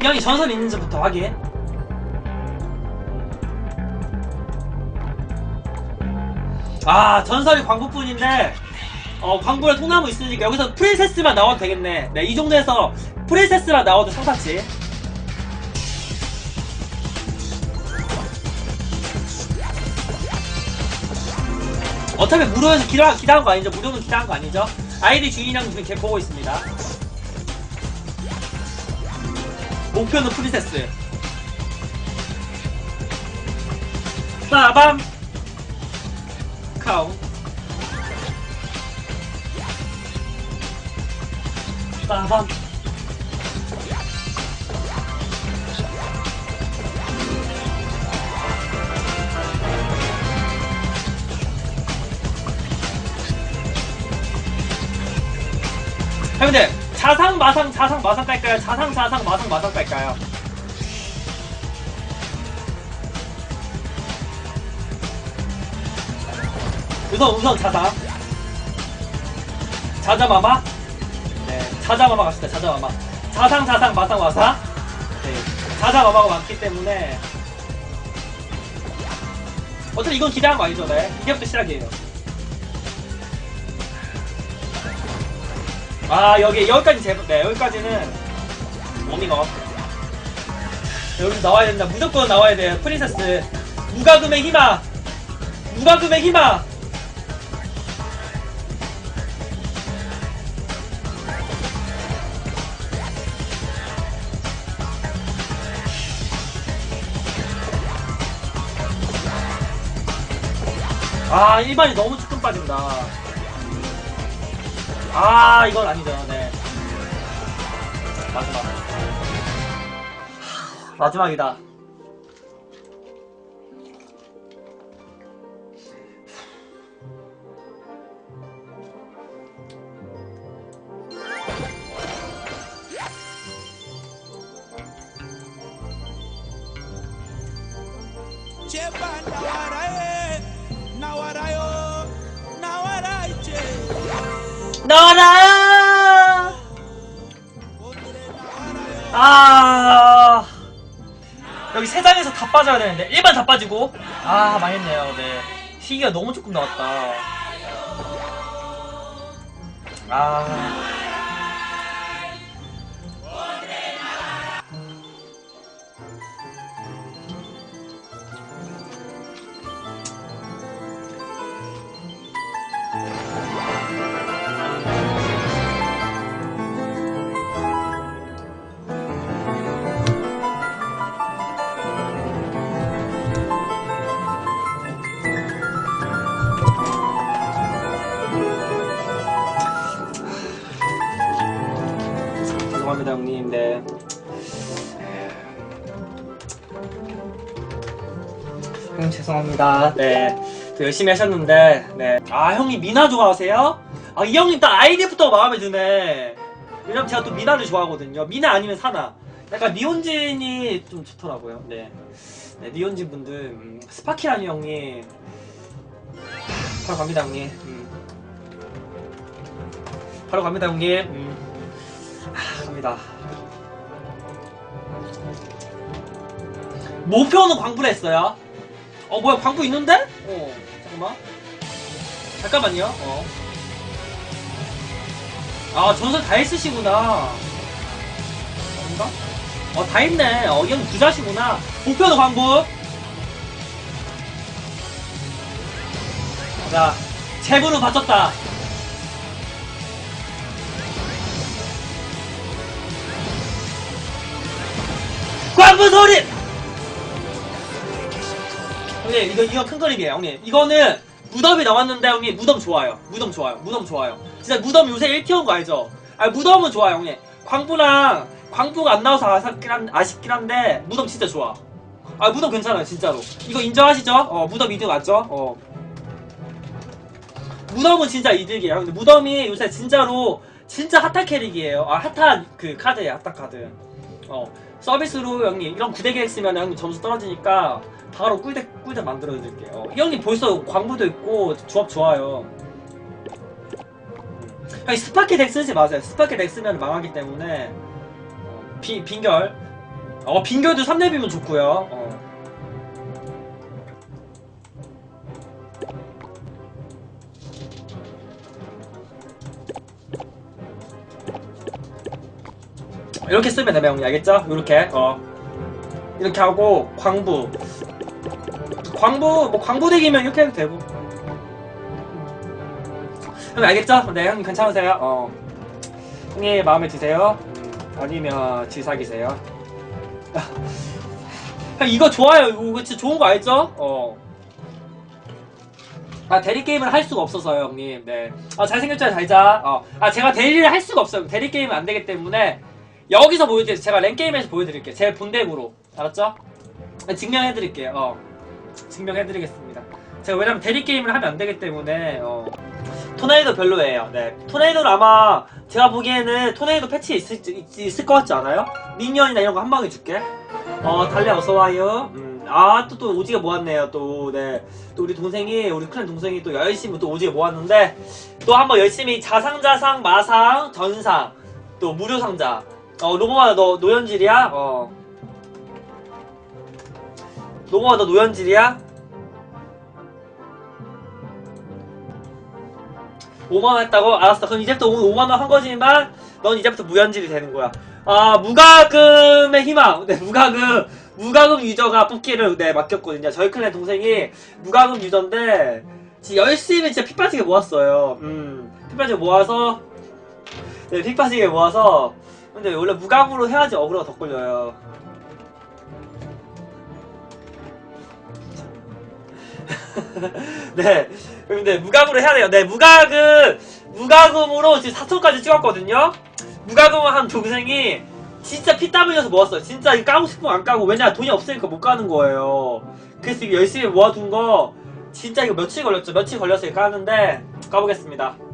이 형이 전설 있는지부터 확인. 아 전설이 광부뿐인데 어 광부에 통나무 있으니까 여기서 프린세스만 나와도 되겠네. 네 이 정도에서 프린세스만 나와도 성사치. 어차피 무료에서 기다, 기다한 거 아니죠? 무료는 기다한 거 아니죠? 아이디 주인이랑 지금 걔 보고 있습니다. 목표는 프린세스. 빠밤! 카우. 빠밤. 형님들 자상 마상 자상 마상 깔까요? 자상 자상 마상 마상 깔까요? 우선 우선 자상 자자마마? 네 자자마마 갑시다 자자마마. 자상 자상 마상 마상. 네 자자마마가 많기 때문에. 어차피 이건 기대한 거 아니죠 네 이제부터 시작이에요 아 여기 여기까지 제, 네 여기까지는 워밍업 여기 나와야 된다. 무조건 나와야 돼요. 프린세스. 무가금의 희망! 무가금의 희망! 아 일반이 너무 조금 빠진다 아 이건 아니죠. 네. 마지막. 마지막이다 나와라! 아. 여기 세 장에서 다 빠져야 되는데. 일반 다 빠지고. 아 망했네요. 네. 희귀가 너무 조금 나왔다. 아 죄송합니다 네 또 열심히 하셨는데 네 아 형님 미나 좋아하세요? 아 이 형님 딱 아이디부터 마음에 드네 왜냐면 제가 또 미나를 좋아하거든요 미나 아니면 사나 약간 니온진이 좀 좋더라고요 네, 네 니온진 분들 음, 스파키라니 형님 바로 갑니다 형님 음. 바로 갑니다 형님 음. 아, 갑니다. 목표는 광부를 했어요. 어 뭐야 광부 있는데? 어 잠깐만. 잠깐만요. 어. 아 전설 다 있으시구나. 아닌가? 어다 있네. 어이 형 부자시구나. 목표는 광부. 자 재분은 바쳤다. 광부 소리! 형님 이거 이거 큰 그림이에요 형님. 이거는 무덤이 나왔는데 형님 무덤 좋아요. 무덤 좋아요. 무덤 좋아요. 진짜 무덤 요새 1티어인 거 알죠? 아 무덤은 좋아요 형님. 광부랑 광부가 안 나와서 아쉽긴, 한, 아쉽긴 한데 무덤 진짜 좋아. 아 무덤 괜찮아요 진짜로. 이거 인정하시죠? 어 무덤 이득 맞죠? 어. 무덤은 진짜 이득이에요 근데 무덤이 요새 진짜로 진짜 핫한 캐릭이에요. 아 핫한 그 카드예요 핫한 카드. 어 서비스로 형님 이런 구대기 쓰면 형님 점수 떨어지니까 바로 꿀덱 꿀덱 만들어 드릴게요. 어, 이 형님 벌써 광부도 있고 조합 좋아요. 음. 형님 스파키 덱 쓰지 마세요. 스파키 덱 쓰면 망하기 때문에 어, 비, 빈결. 어, 빈결도 3렙이면 좋고요. 이렇게 쓰면 돼, 매형님. 알겠죠? 이렇게. 어. 이렇게 하고, 광부. 광부, 뭐, 광부대기면 이렇게 해도 되고. 형님, 알겠죠? 네, 형님 괜찮으세요? 어. 형님 마음에 드세요? 음, 아니면 지사기세요? 형 이거 좋아요. 이거 진짜 좋은 거 알죠? 어. 아 대리 게임을 할 수가 없어서요, 형님. 네. 아 잘생겼잖아, 잘 자. 어. 아 제가 대리를 할 수가 없어요. 대리 게임은 안 되기 때문에 여기서 보여드릴게요. 제가 랭 게임에서 보여드릴게요. 제 본덱으로. 알았죠? 네, 증명해드릴게요. 어. 증명해드리겠습니다. 제가 왜냐면 대리 게임을 하면 안 되기 때문에 어. 토네이도 별로예요. 네. 토네이도는 아마 제가 보기에는 토네이도 패치 있을, 있, 있을 것 같지 않아요? 미니언이나 이런 거 한 방에 줄게. 어, 달래 어서와요. 음, 아, 또, 또 오지게 모았네요, 또. 네. 또 우리 동생이, 우리 큰 동생이 또 열심히 또 오지게 모았는데, 또 한번 열심히 자상자상, 마상, 전상, 또 무료 상자. 어, 로고마 너 노연질이야? 어. 로고마 너 노연질이야? 5만원 했다고? 알았어. 그럼 이제부터 오늘 5만원 한 거지만, 넌 이제부터 무연질이 되는 거야. 아, 무가금의 희망. 네, 무가금, 무가금 유저가 뽑기를, 네, 맡겼거든요. 저희 클랜 동생이 무가금 유저인데, 진짜 열심히 진짜 피 빠지게 모았어요. 음, 피 빠지게 모아서, 네, 피 빠지게 모아서, 근데 원래 무감으로 해야지 어그로가 더 걸려요. 네. 근데 무감으로 해야 돼요. 네, 무감은 무감으로 지금 4천까지 찍었거든요. 무감은 한 동생이 진짜 피 땀 흘려서 모았어요. 진짜 이거 까고 싶으면 안 까고 왜냐 돈이 없으니까 못 까는 거예요. 그래서 열심히 모아둔 거 진짜 이거 며칠 걸렸죠. 며칠 이거 까는데 까보겠습니다.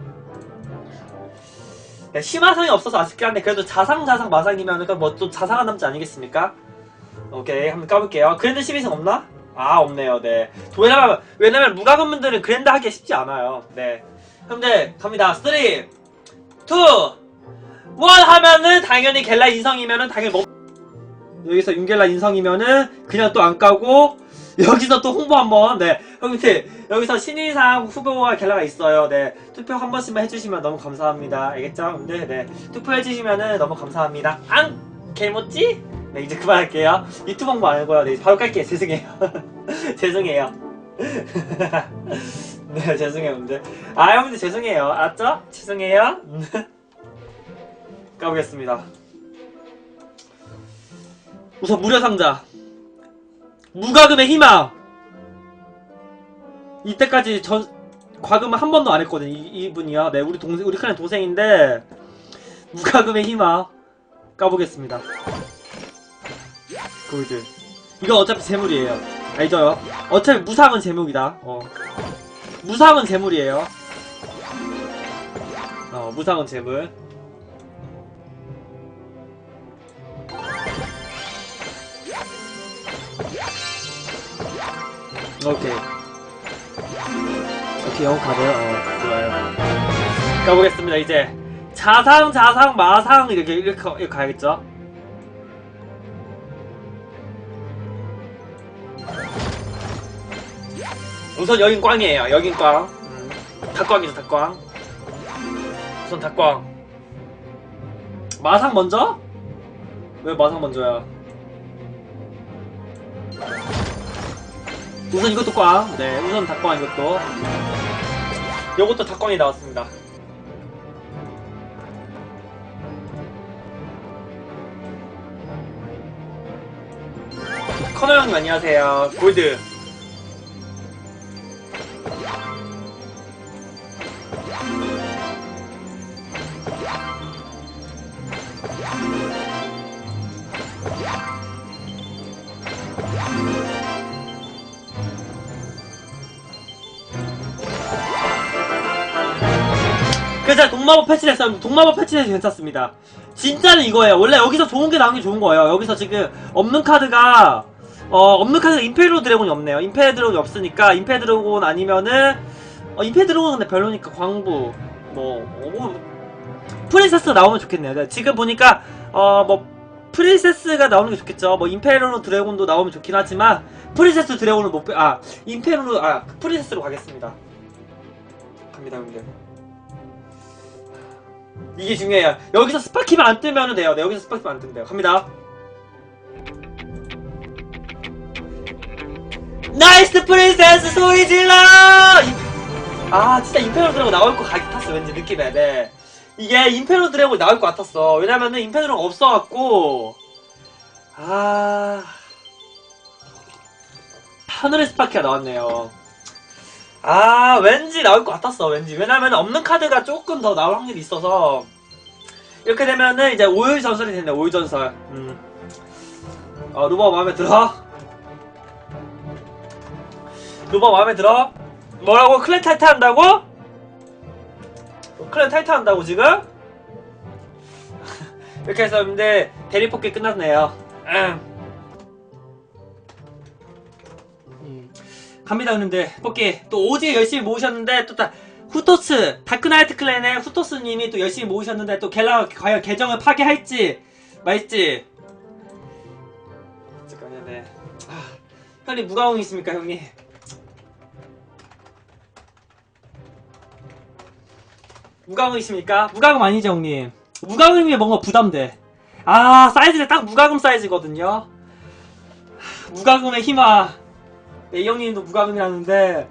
네, 심화성이 없어서 아쉽긴 한데 그래도 자상 자상 마상이면 뭐또 자상한 남자 아니겠습니까? 오케이 한번 까볼게요. 그랜드 12성 없나? 아 없네요. 네. 왜냐면 왜냐면 무가금 분들은 그랜드 하기 쉽지 않아요. 네. 근데 갑니다. 3, 2, 1 하면은 당연히 겔라 인성이면은 당연히 뭐 여기서 윤겔라 인성이면은 그냥 또 안 까고 여기서 또 홍보 한번 네. 형님들 여기서 신인상 후보가 갤라가 있어요. 네. 투표 한 번씩만 해주시면 너무 감사합니다. 알겠죠? 네, 네. 투표해주시면은 너무 감사합니다. 안 개모찌? 네 이제 그만할게요. 유튜브 홍보 안 하고요. 네 바로 깔게요. 죄송해요. 죄송해요. 네 죄송해요 근데 아 형님들 죄송해요. 알았죠? 죄송해요. 까보겠습니다. 우선 무료 상자 무과금의 희망. 이때까지 전 과금을 한 번도 안 했거든 이, 이분이야 네 우리 동생 우리 큰애 동생인데 무과금의 희망 까보겠습니다. 골드. 이건 어차피 재물이에요. 알죠? 어차피 무상은 재물이다. 어. 무상은 재물이에요. 어 무상은 재물 오케이. 오케이, 영어 가봐요. 어, 좋아요. 가보겠습니다, 이제. 자상, 자상, 마상, 이렇게, 이렇게, 이렇게 가야겠죠? 우선 여긴 꽝이에요. 여긴 꽝. 음, 닭꽝이죠, 닭꽝. 우선 닭꽝. 마상 먼저? 왜 마상 먼저야? 우선 이것도 꽝. 네, 우선 닭꽝 이것도. 요것도 닭꽝이 나왔습니다. 커너 형님 안녕하세요. 골드. 그래서 동마법 패치됐어요. 동마법 패치돼서 괜찮습니다. 진짜는 이거예요. 원래 여기서 좋은 게 나온 게 좋은 거예요. 여기서 지금 없는 카드가 어 없는 카드가 임페리오 드래곤이 없네요. 임페리 드래곤이 없으니까 임페리 드래곤 아니면은 어 임페리 드래곤은 근데 별로니까 광부 뭐, 뭐 프린세스 나오면 좋겠네요. 네, 지금 보니까 어 뭐 프린세스가 나오는 게 좋겠죠. 뭐 임페르노 드래곤도 나오면 좋긴 하지만 프린세스 드래곤을 못 빼. 아 임페르노 아 프린세스로 가겠습니다. 갑니다, 형들. 이게 중요해요. 여기서 스파키만 안 뜨면 돼요. 네, 여기서 스파키만 안 뜨면 돼요. 갑니다. 나이스 프린세스 소리 질러! 이- 아 진짜 임페르노 드래곤 나올 것 같았어 왠지 느낌에 네. 이게 임페르노 드래곤 나올 것 같았어 왜냐면은 임페르노가 없어갖고 아 하늘의 스파키가 나왔네요 아 왠지 나올 것 같았어 왠지 왜냐면 없는 카드가 조금 더 나올 확률이 있어서 이렇게 되면은 이제 오일 전설이 됐네 오일 전설 음. 어 루버 마음에 들어? 루버 마음에 들어? 뭐라고 클랜 탈퇴 한다고? 클랜 탈퇴 한다고 지금? 이렇게 해서 근데 대리 뽑기 끝났네요. 음. 음. 갑니다 근데 뽑기 또 오지에 열심히 모으셨는데 또 다 후토스 다크나이트 클랜의 후토스님이 또 열심히 모으셨는데 또 갤라 과연 계정을 파괴할지 말지 잠깐만요 네 아, 형님 무가웅 있습니까 형님 무가금 있습니까? 무가금 아니죠, 형님. 무가금이 뭔가 부담돼. 아, 사이즈가 딱 무가금 사이즈거든요. 하, 무가금의 희망. 네, 이 형님도 무가금이라는데,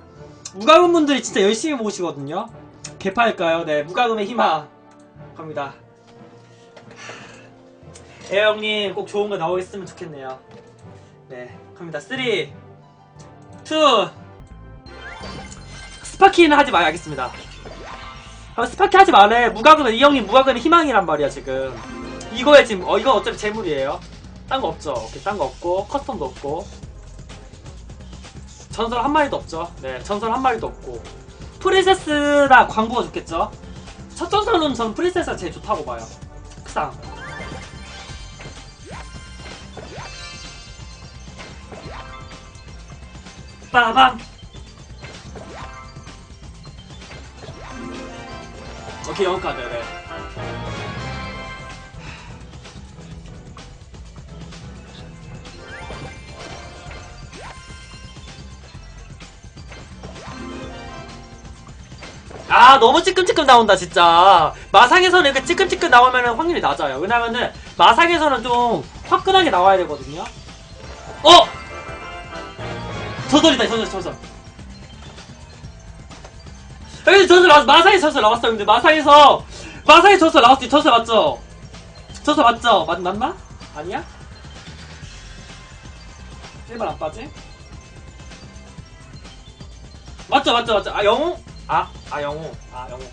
무가금 분들이 진짜 열심히 모으시거든요. 개파일까요? 네, 무가금의 희망. 갑니다. 예, 형님, 꼭 좋은 거 나오겠으면 좋겠네요. 네, 갑니다. 3, 2, 스파키는 하지 말아야겠습니다. 아, 스파키 하지 말래. 무가금은 이 형님 무가금의 희망이란 말이야 지금. 이거에 지금 어 이거 어차피 재물이에요. 딴 거 없죠. 오케이 딴 거 없고 커스텀도 없고 전설 한 마리도 없죠. 네 전설 한 마리도 없고 프린세스나 광부가 좋겠죠. 첫 전설은 전 프린세스가 제일 좋다고 봐요. 크상. 빠밤. 오케이 영카드 네. 아 너무 찌끔찌끔 나온다 진짜 마상에서는 이렇게 찌끔찌끔 나오면 확률이 낮아요 왜냐면은 마상에서는 좀 화끈하게 나와야 되거든요 어! 저돌이다 저돌 저돌 근데 전설 나왔 마사의 전설 나왔어 근데 마사에서 마사의 전설 나왔지 전설 맞죠? 전설 맞죠? 맞, 맞나? 아니야? 1번 안 빠지? 맞죠 맞죠 맞죠 아 영웅? 아, 아 영웅 아 영웅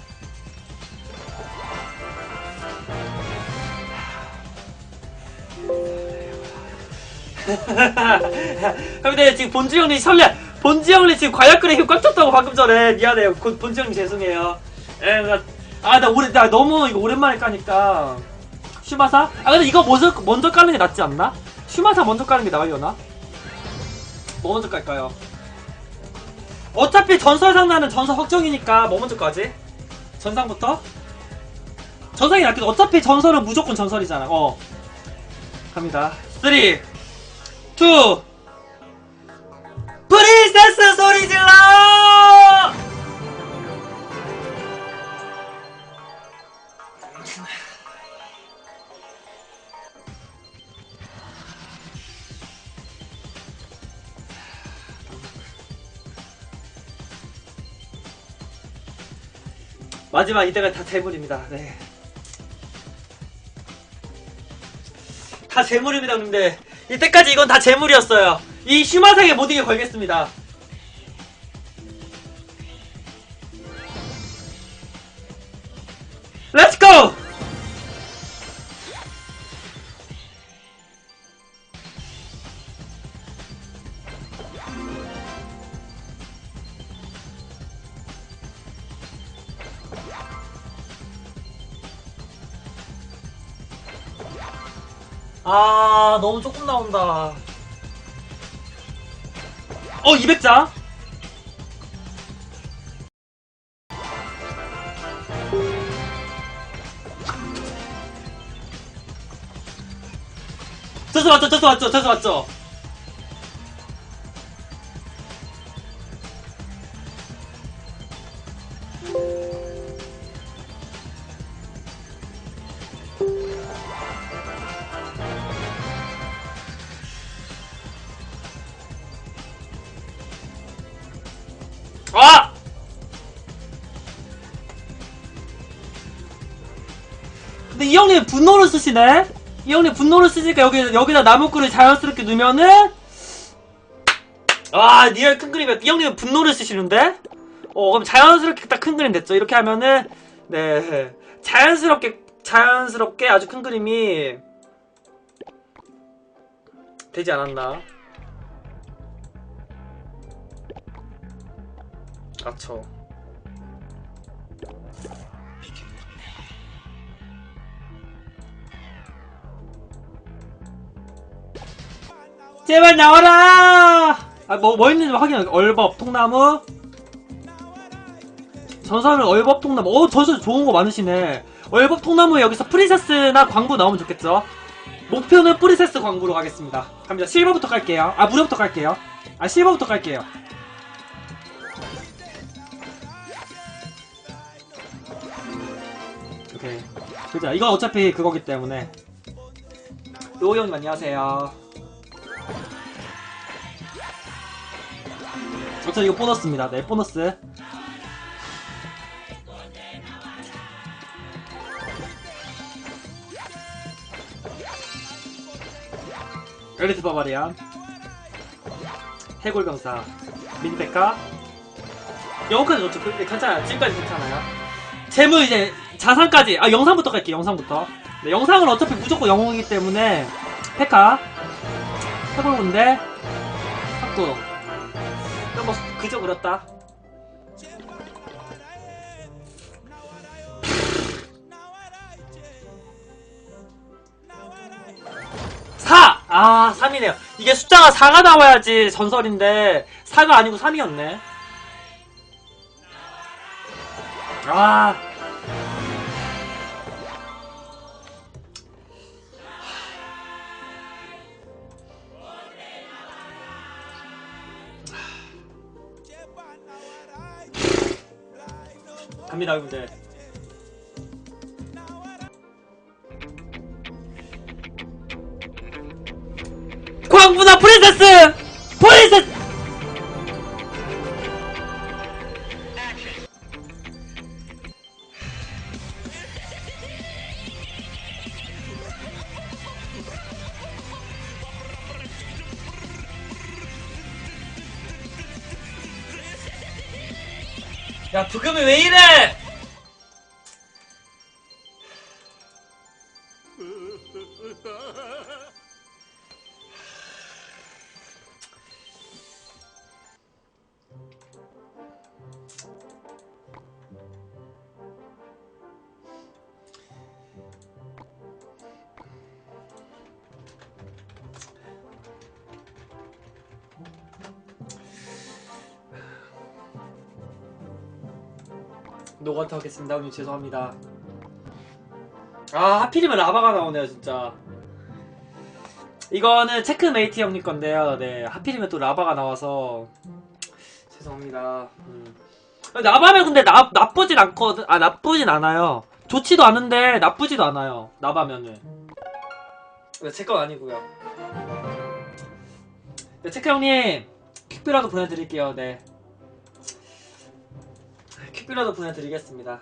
근데 지금 본주 형님 설레 본주 형님 지금 과약 그래 힘꽉 찼다고 방금 전에. 미안해요. 고- 본주 형님 죄송해요. 에아나 오래 나 너무 이거 오랜만에 까니까. 슈마사? 아 근데 이거 먼저 먼저 까는 게 낫지 않나? 슈마사 먼저 까는 게 나으려나? 뭐 먼저 깔까요 어차피 전설 상자는 전설 확정이니까 뭐 먼저 까지? 전상부터? 전상이 낫겠다. 어차피 전설은 무조건 전설이잖아. 어. 갑니다. 3 2 마지막 이때가 다 재물입니다. 네. 다 재물입니다. 근데 이때까지 이건 다 재물이었어요. 이 슈마상의 모든 게 걸겠습니다. 렛츠 고! 아, 너무 조금 나온다. 어, 200장? 저수 맞죠 저수 맞죠 저수 맞죠 쓰시네? 이 형님 분노를 쓰니까 여기, 여기다 나무꾼을 자연스럽게 넣으면은. 아 리얼 큰 그림이야. 이 형님은 분노를 쓰시는데? 어 그럼 자연스럽게 딱 큰 그림 됐죠. 이렇게 하면은 네. 자연스럽게 자연스럽게 아주 큰 그림이 되지 않았나? 그렇 제발 나와라! 아, 뭐, 뭐 있는지 확인해. 얼법, 통나무. 전설은 얼법, 통나무. 어, 전설 좋은 거 많으시네. 얼법, 통나무 여기서 프리세스나 광부 나오면 좋겠죠? 목표는 프리세스 광부로 가겠습니다. 갑니다. 실버부터 갈게요. 아, 무료부터 갈게요. 아, 실버부터 갈게요. 오케이. 그죠? 이건 어차피 그거기 때문에. 로우형님 안녕하세요. 저 이거 보너스입니다. 네, 보너스. 엘리트 바바리안 해골병사 미니페카 영어까지 좋죠. 그- 괜찮아요. 지금까지 괜찮아요. 재물 이제 자산까지 아 영상부터 갈게요. 영상부터. 네, 영상은 어차피 무조건 영웅이기 때문에 페카 해골군대 학구 그저 그렇다. 제발 나와라 나와라 이제 나와라 4! 아, 3이네요. 이게 숫자가 4가 나와야지 전설인데, 4가 아니고 3이었네. 아. 갑니다, 여러분들. 광분화 프린세스! 프린세스! 야, 부금이 왜 이래! 노건트 하겠습니다. 형님 죄송합니다. 아 하필이면 라바가 나오네요 진짜. 이거는 체크메이트 형님 건데요. 네 하필이면 또 라바가 나와서 죄송합니다. 음. 라바면 근데 나, 나쁘진 않거든. 아 나쁘진 않아요. 좋지도 않은데 나쁘지도 않아요. 나바면은. 네, 제건 아니고요. 네, 체크 형님 퀵비라도 보내드릴게요. 네. 퀵비라도 보내드리겠습니다.